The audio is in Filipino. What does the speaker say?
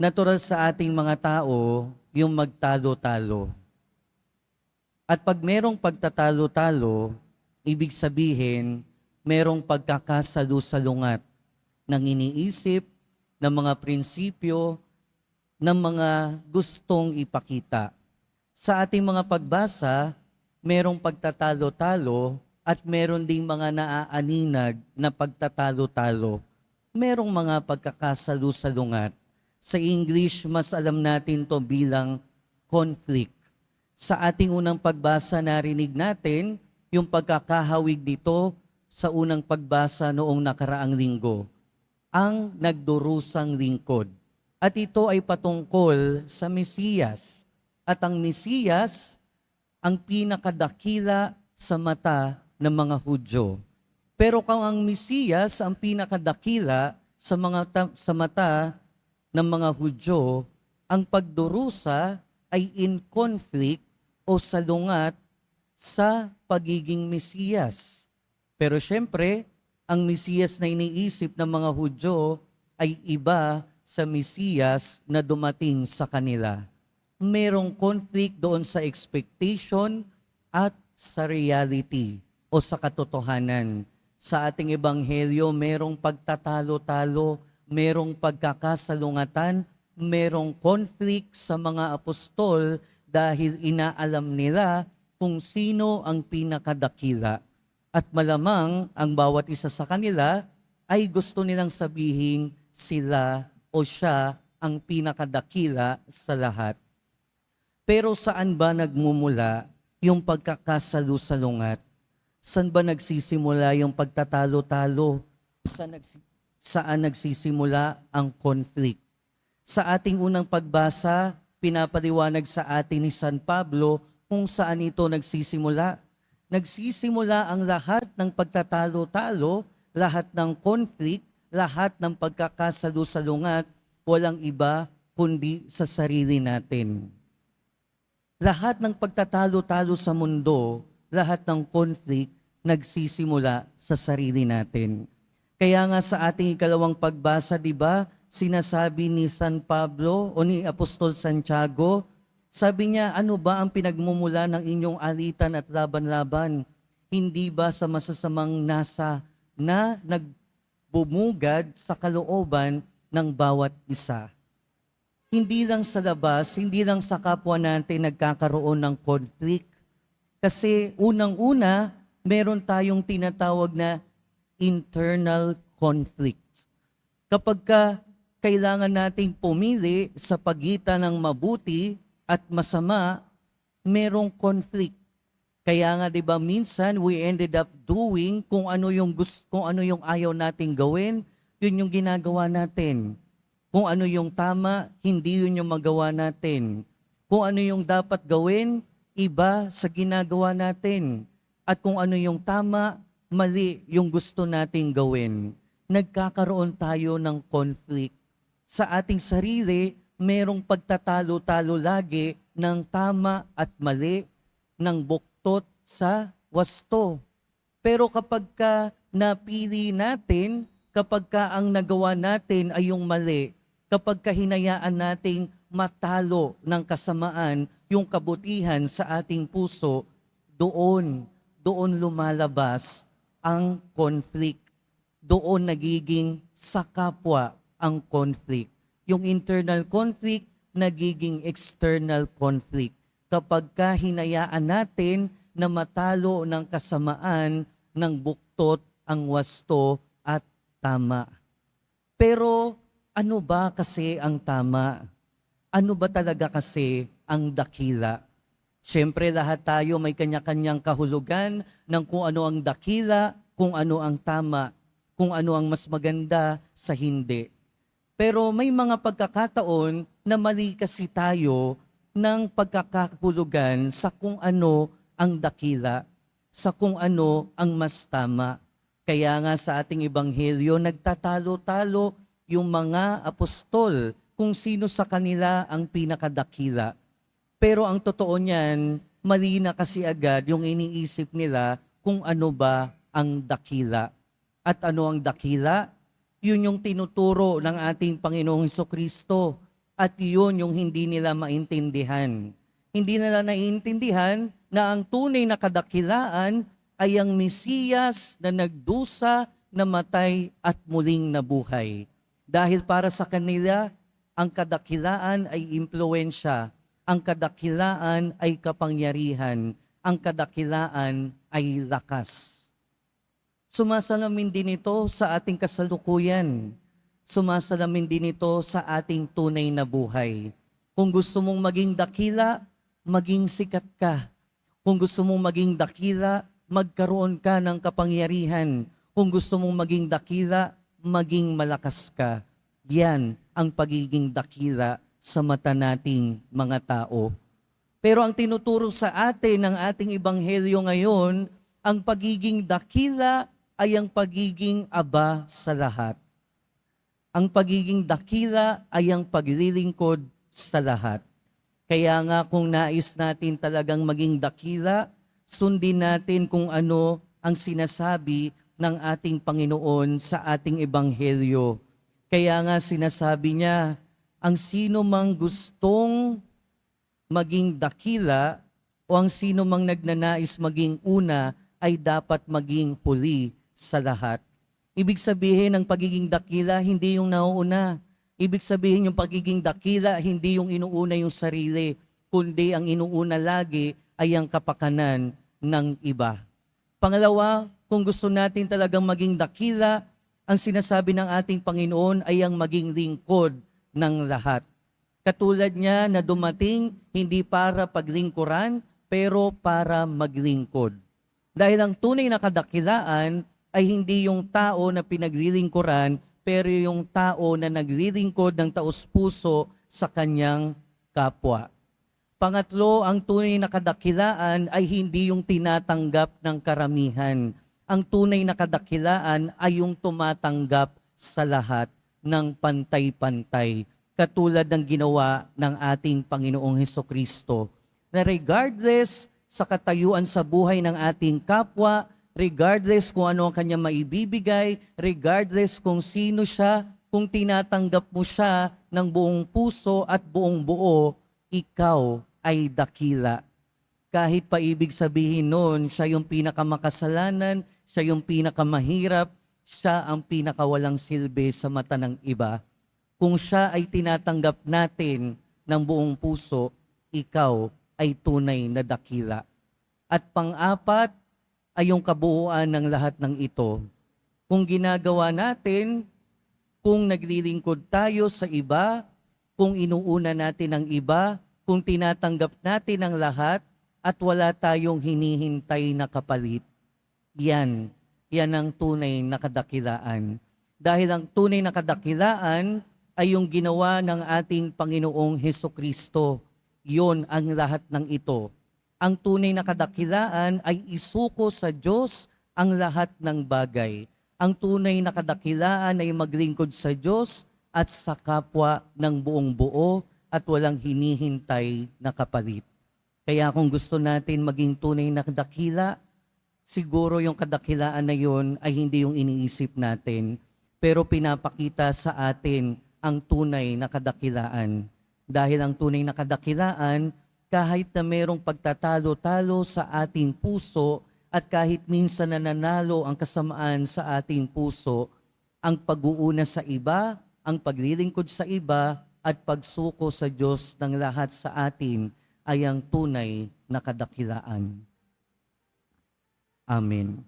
natural sa ating mga tao yung magtalo-talo. At pag merong pagtatalo-talo, ibig sabihin, merong pagkakasalu-salungat ng iniisip, ng mga prinsipyo, ng mga gustong ipakita. Sa ating mga pagbasa, merong pagtatalo-talo at meron ding mga naaaninag na pagtatalo-talo. Merong mga pagkakasalu-salungat. Sa English, mas alam natin to bilang conflict. Sa ating unang pagbasa, narinig natin yung pagkakahawig dito sa unang pagbasa noong nakaraang linggo. Ang nagdurusang lingkod. At ito ay patungkol sa Mesiyas. At ang Mesiyas, ang pinakadakila sa mata ng mga Hudyo. Pero kung ang Mesiyas ang pinakadakila sa mga ta- sa mata ng mga Hudyo, ang pagdurusa ay in conflict o salungat sa pagiging Mesiyas. Pero syempre, ang Mesiyas na iniisip ng mga Hudyo ay iba sa Mesiyas na dumating sa kanila. Merong conflict doon sa expectation at sa reality o sa katotohanan. Sa ating ebanghelyo, merong pagtatalo-talo, merong pagkakasalungatan, merong conflict sa mga apostol dahil inaalam nila kung sino ang pinakadakila. At malamang ang bawat isa sa kanila ay gusto nilang sabihin sila o siya ang pinakadakila sa lahat. Pero saan ba nagmumula yung pagkakasalu-salungat? Saan ba nagsisimula yung pagtatalo-talo? Saan, nagsi- saan nagsisimula ang conflict? Sa ating unang pagbasa, pinapaliwanag sa atin ni San Pablo kung saan ito nagsisimula. Nagsisimula ang lahat ng pagtatalo-talo, lahat ng conflict, lahat ng pagkakasalu-salungat, walang iba kundi sa sarili natin. Lahat ng pagtatalo-talo sa mundo, lahat ng conflict, nagsisimula sa sarili natin. Kaya nga sa ating ikalawang pagbasa, di ba, sinasabi ni San Pablo o ni Apostol Santiago, sabi niya, ano ba ang pinagmumula ng inyong alitan at laban-laban? Hindi ba sa masasamang nasa na nagbumugad sa kalooban ng bawat isa? Hindi lang sa labas, hindi lang sa kapwa natin nagkakaroon ng conflict. Kasi unang-una, meron tayong tinatawag na internal conflict. Kapag ka kailangan nating pumili sa pagitan ng mabuti at masama, merong conflict. Kaya nga 'di ba minsan we ended up doing kung ano yung gusto, kung ano yung ayaw nating gawin, yun yung ginagawa natin. Kung ano yung tama, hindi yun yung magawa natin. Kung ano yung dapat gawin, iba sa ginagawa natin. At kung ano yung tama, mali yung gusto nating gawin. Nagkakaroon tayo ng conflict. Sa ating sarili, merong pagtatalo-talo lagi ng tama at mali, ng buktot sa wasto. Pero kapag ka napili natin, kapag ka ang nagawa natin ay yung mali, kapag ka hinayaan nating matalo ng kasamaan yung kabutihan sa ating puso, doon, doon lumalabas ang conflict. Doon nagiging sa kapwa ang conflict. Yung internal conflict, nagiging external conflict. Kapag ka hinayaan natin na matalo ng kasamaan ng buktot ang wasto at tama. Pero ano ba kasi ang tama? Ano ba talaga kasi ang dakila? Siyempre lahat tayo may kanya-kanyang kahulugan ng kung ano ang dakila, kung ano ang tama, kung ano ang mas maganda sa hindi. Pero may mga pagkakataon na mali kasi tayo ng pagkakahulugan sa kung ano ang dakila, sa kung ano ang mas tama. Kaya nga sa ating ebanghelyo, nagtatalo-talo yung mga apostol kung sino sa kanila ang pinakadakila. Pero ang totoo niyan, mali na kasi agad yung iniisip nila kung ano ba ang dakila. At ano ang dakila? Yun yung tinuturo ng ating Panginoong Heso Kristo. At iyon yung hindi nila maintindihan. Hindi nila naiintindihan na ang tunay na kadakilaan ay ang Mesiyas na nagdusa, namatay at muling nabuhay. Dahil para sa kanila, ang kadakilaan ay impluensya, ang kadakilaan ay kapangyarihan, ang kadakilaan ay lakas. Sumasalamin din ito sa ating kasalukuyan. Sumasalamin din ito sa ating tunay na buhay. Kung gusto mong maging dakila, maging sikat ka. Kung gusto mong maging dakila, magkaroon ka ng kapangyarihan. Kung gusto mong maging dakila, maging malakas ka. Yan ang pagiging dakila sa mata nating mga tao. Pero ang tinuturo sa atin ng ating ebanghelyo ngayon, ang pagiging dakila ay ang pagiging aba sa lahat. Ang pagiging dakila ay ang paglilingkod sa lahat. Kaya nga kung nais natin talagang maging dakila, sundin natin kung ano ang sinasabi ng ating Panginoon sa ating ebanghelyo. Kaya nga sinasabi niya, ang sino mang gustong maging dakila o ang sino mang nagnanais maging una ay dapat maging huli sa lahat. Ibig sabihin ng pagiging dakila, hindi yung nauuna. Ibig sabihin yung pagiging dakila, hindi yung inuuna yung sarili, kundi ang inuuna lagi ay ang kapakanan ng iba. Pangalawa, kung gusto natin talagang maging dakila, ang sinasabi ng ating Panginoon ay ang maging lingkod ng lahat. Katulad niya na dumating hindi para paglingkuran, pero para maglingkod. Dahil ang tunay na kadakilaan ay hindi yung tao na pinaglilingkuran, pero yung tao na naglilingkod ng taus-puso sa kanyang kapwa. Pangatlo, ang tunay na kadakilaan ay hindi yung tinatanggap ng karamihan. Ang tunay na kadakilaan ay yung tumatanggap sa lahat ng pantay-pantay, katulad ng ginawa ng ating Panginoong Heso Kristo, na regardless sa katayuan sa buhay ng ating kapwa, regardless kung ano ang kanya maibibigay, regardless kung sino siya, kung tinatanggap mo siya ng buong puso at buong buo, ikaw ay dakila. Kahit pa ibig sabihin noon, siya yung pinakamakasalanan, siya yung pinakamahirap, siya ang pinakawalang silbi sa mata ng iba. Kung siya ay tinatanggap natin ng buong puso, ikaw ay tunay na dakila. At pang-apat ay yung kabuuan ng lahat ng ito. Kung ginagawa natin, kung naglilingkod tayo sa iba, kung inuuna natin ang iba, kung tinatanggap natin ang lahat, at wala tayong hinihintay na kapalit, yan, yan ang tunay na kadakilaan. Dahil ang tunay na kadakilaan ay yung ginawa ng ating Panginoong Heso Kristo. Yon ang lahat ng ito. Ang tunay na kadakilaan ay isuko sa Diyos ang lahat ng bagay. Ang tunay na kadakilaan ay maglingkod sa Diyos at sa kapwa ng buong buo at walang hinihintay na kapalit. Kaya kung gusto natin maging tunay na dakila, siguro yung kadakilaan na yun ay hindi yung iniisip natin, pero pinapakita sa atin ang tunay na kadakilaan. Dahil ang tunay na kadakilaan, kahit na merong pagtatalo-talo sa ating puso at kahit minsan nananalo ang kasamaan sa ating puso, ang pag-uuna sa iba, ang paglilingkod sa iba, at pagsuko sa Diyos ng lahat sa atin ay ang tunay na kadakilaan. Amen.